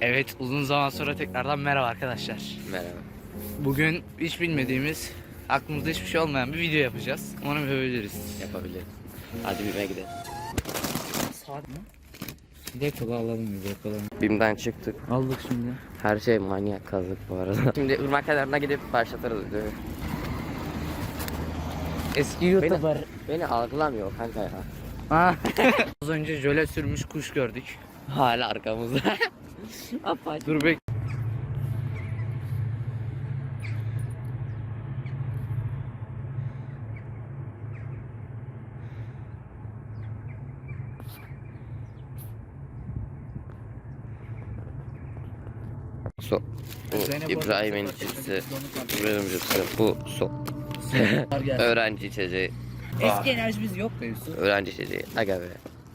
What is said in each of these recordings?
Evet uzun zaman sonra tekrardan merhaba arkadaşlar. Merhaba. Bugün hiç bilmediğimiz, aklımızda hiçbir şey olmayan bir video yapacağız. Umarım yapabiliriz. Yapabiliriz. Hadi BİM'e gidelim. Saat mi? Bir de kola alalım bir bakalım. BİM'den çıktık. Aldık şimdi. Her şey manyak kazık bu arada. Şimdi ırmak kenarına gidip başlatırız videoyu. Eski Beni, YouTuber. beni algılamıyor kanka ya. Ha. Az önce jöle sürmüş kuş gördük. Hala arkamızda. Apaç. Dur bek. So. Bu İbrahim'in cipsi. İbrahim'in cipsi. Bu so. Öğrenci içeceği. Eski enerjimiz yok be Yusuf. Öğrenci içeceği. Aga be.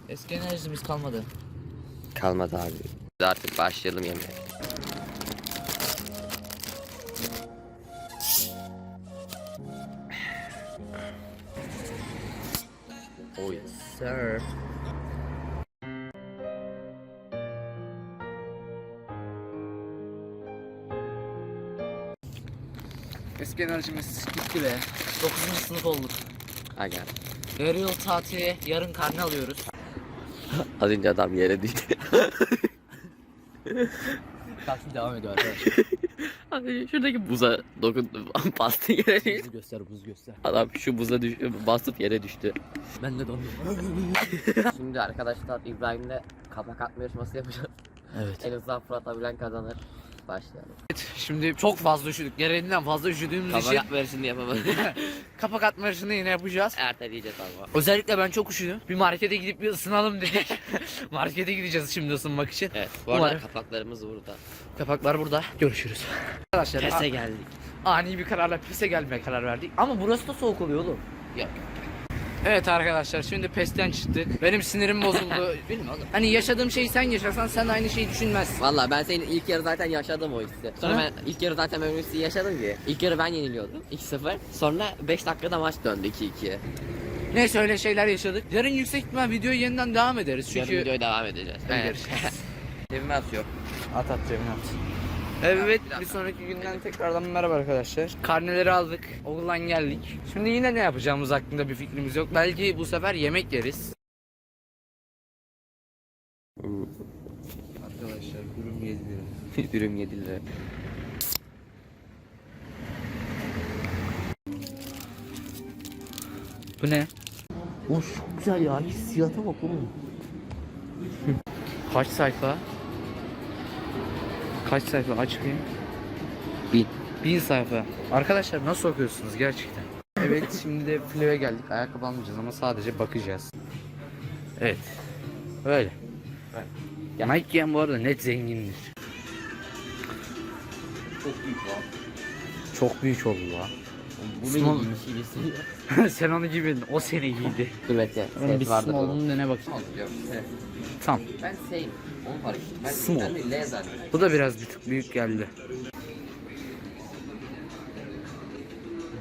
Eski enerjimiz kalmadı. Kalmadı abi. Biz Artık başlayalım yemeğe. Oh yes sir. Eski enerjimiz gitti be. 9. sınıf olduk. Aga. Yarı yıl tatili, yarın karne alıyoruz. Az önce adam yere düştü. Tatil devam ediyor arkadaşlar. Abi şuradaki buza dokundu. Bastı yere düştü. buz göster, buz göster. Adam şu buza düş basıp yere düştü. Ben de dondum. Şimdi arkadaşlar İbrahim'le kapak atma yarışması yapacağız. Evet. En hızlı Fırat abilen kazanır. Başlayalım. Şimdi çok fazla üşüdük. Gereğinden fazla üşüdüğümüz Kapak için atma yarışını yapamadık. Kapak atma yarışını yine yapacağız. Erteleyeceğiz ama. Özellikle ben çok üşüdüm. Bir markete gidip bir ısınalım dedik. markete gideceğiz şimdi ısınmak için. Evet. Bu arada Umarım. kapaklarımız burada. Kapaklar burada. Görüşürüz. Arkadaşlar Pese geldik. ani bir kararla pese gelmeye karar verdik. Ama burası da soğuk oluyor oğlum. Yok. Evet arkadaşlar şimdi pesten çıktık. Benim sinirim bozuldu. Bilmiyorum oğlum. hani yaşadığım şeyi sen yaşasan sen aynı şeyi düşünmezsin. Valla ben senin ilk yarı zaten yaşadım o hissi. Sonra Ha? ben ilk yarı zaten ben o hissi yaşadım ki. İlk yarı ben yeniliyordum 2-0. Sonra 5 dakikada maç döndü 2-2'ye. Neyse öyle şeyler yaşadık. Yarın yüksek ihtimal videoyu yeniden devam ederiz. Yarın Çünkü videoya devam edeceğiz. Evet. görüşürüz. Cebime atıyor. At at cebine at. Evet bir sonraki günden tekrardan merhaba arkadaşlar. Karneleri aldık. Okuldan geldik. Şimdi yine ne yapacağımız hakkında bir fikrimiz yok. Belki bu sefer yemek yeriz. Arkadaşlar durum 7 lira. Dürüm 7 lira. Bu ne? O çok güzel ya. Hissiyata bak oğlum. Kaç sayfa? Kaç sayfa? Aç bakayım. Bin. Bin sayfa. Arkadaşlar nasıl okuyorsunuz gerçekten? Evet şimdi de Flev'e geldik. Ayakkabı almayacağız ama sadece bakacağız. Evet. Öyle. Ya Nike giyen bu arada net zengindir. Çok büyük lan. Çok büyük oldu la. Bu Small- benim bir şey Sen onu giydin. O seni giydi. Dur bekle. Ben bir Ses vardır small onun. olduğunu dene bakayım. Tamam. Ben same. Onu fark ettim. Ben Small. Ben de L zannettim. Bu da biraz bir tık büyük geldi.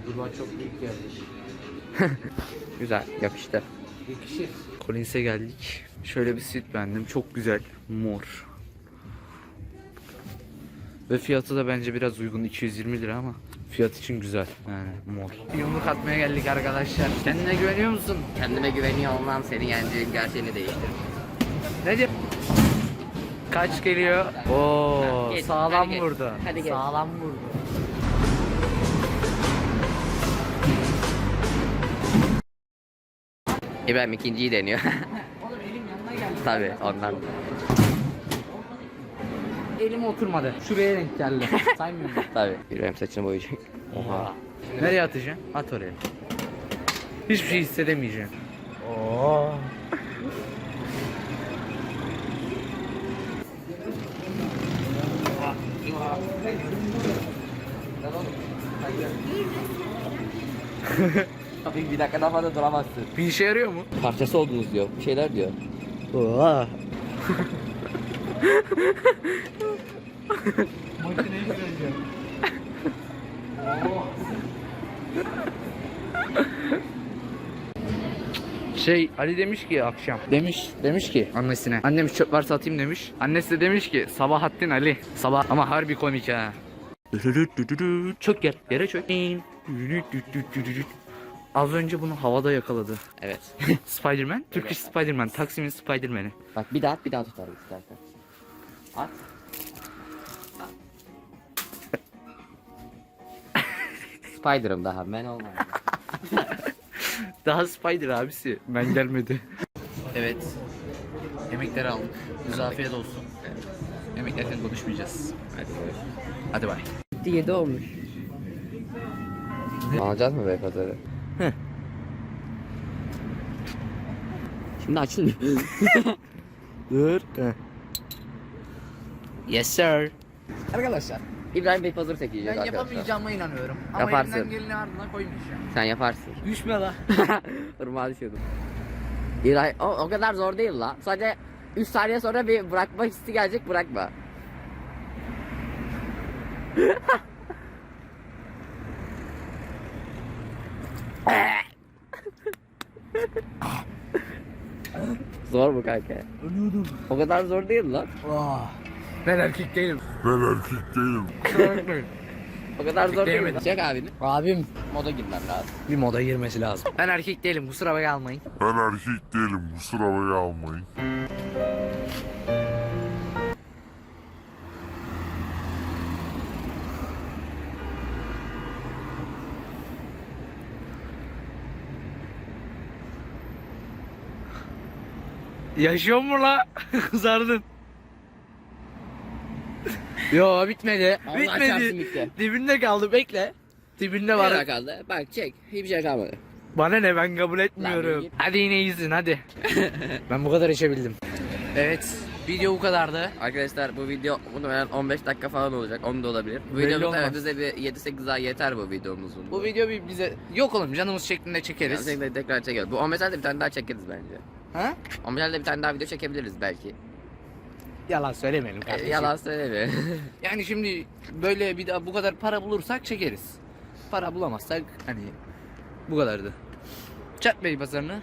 Duba çok büyük geldi. Güzel yakıştı. Yakışır. Collins'e geldik. Şöyle bir sit beğendim. Çok güzel. Mor. Ve fiyatı da bence biraz uygun. 220 lira ama fiyat için güzel. Yani mor. Yumruk atmaya geldik arkadaşlar. Kendine güveniyor musun? Kendime güveniyor olmam senin yeneceğin gerçeğini değiştirir. Ne diyor? Kaç geliyor? Oo, Geç, sağlam hadi geç. vurdu. Hadi geç. Sağlam vurdu. İbrahim ikinciyi deniyor. Oğlum elim yanına geldi. Tabii ondan. Elim oturmadı. Şuraya denk geldi. Saymıyorum. Tabii. İbrahim saçını boyayacak. Oha. Nereye atacaksın? At oraya. Hiçbir şey hissedemeyeceksin. Oo. Tabii bir dakika daha fazla duramazsın. Bir işe yarıyor mu? Parçası oldunuz diyor. Bir şeyler diyor. Oha. Makineyi. Şey Ali demiş ki akşam demiş demiş ki annesine annem çöp varsa atayım demiş. Annesi de demiş ki Sabahattin Ali. Sabah ama harbi komik ha. Çök yer yere çök. Az önce bunu havada yakaladı. Evet. Spiderman, Turkish Spiderman, Taksim'in Spiderman'i. Bak bir daha bir daha tutarım istersen. At. Spider'ım daha ben olmam. Daha Spider abisi. Ben gelmedi. evet. Yemekleri aldık. Bize afiyet olsun. Yemeklerken konuşmayacağız. Hadi görüşürüz. Hadi bay. Gitti 7 olmuş. Alacağız mı Beypazarı? Şimdi açılmıyor. Dur. Yes sir. Arkadaşlar İbrahim Beypazarı çekeceğiz ben arkadaşlar. yapamayacağıma inanıyorum. Ama Yaparsın. elimden geleni ardına koymayacağım. Sen yaparsın. Düşme la. Irmağa düşüyordum. İbrahim o, o kadar zor değil la. Sadece 3 saniye sonra bir bırakma hissi gelecek bırakma. zor bu kanka. Ölüyordum. O kadar zor değil lan. Ah. Ben erkek değilim. Ben erkek değilim. O kadar zor değil. Lan. Çek abini. Abim Moda girmem lazım. bir moda girmesi lazım. Ben erkek değilim kusura bakma almayın. Ben erkek değilim. Kusura bakma almayın. Yaşıyor mu la? Kızardın. Yo bitmedi. Allah çarpsın bitmedi. bitti. Dibinde kaldı bekle. Dibinde Var var. kaldı. Bak çek. Hiçbir şey kalmadı. Bana ne ben kabul etmiyorum. git. Hadi yine iyisin hadi. ben bu kadar içebildim. Evet video bu kadardı. Arkadaşlar bu video muhtemelen 15 dakika falan olacak. 10 da olabilir. Bu Belli videomuz olmaz. evet, bize bir 7-8 ay yeter bu videomuzun. Bu video bir bize yok oğlum canımız şeklinde çekeriz. Gerçekten tekrar çekeriz. Bu 15 ayda bir tane daha çekeriz bence. Ha? 15 ayda bir tane daha video çekebiliriz belki. Yalan söylemeyelim E, kardeşim. yalan söyleme. Yani şimdi böyle bir daha bu kadar para bulursak çekeriz. Para bulamazsak hani bu kadardı. Çat Bey pazarını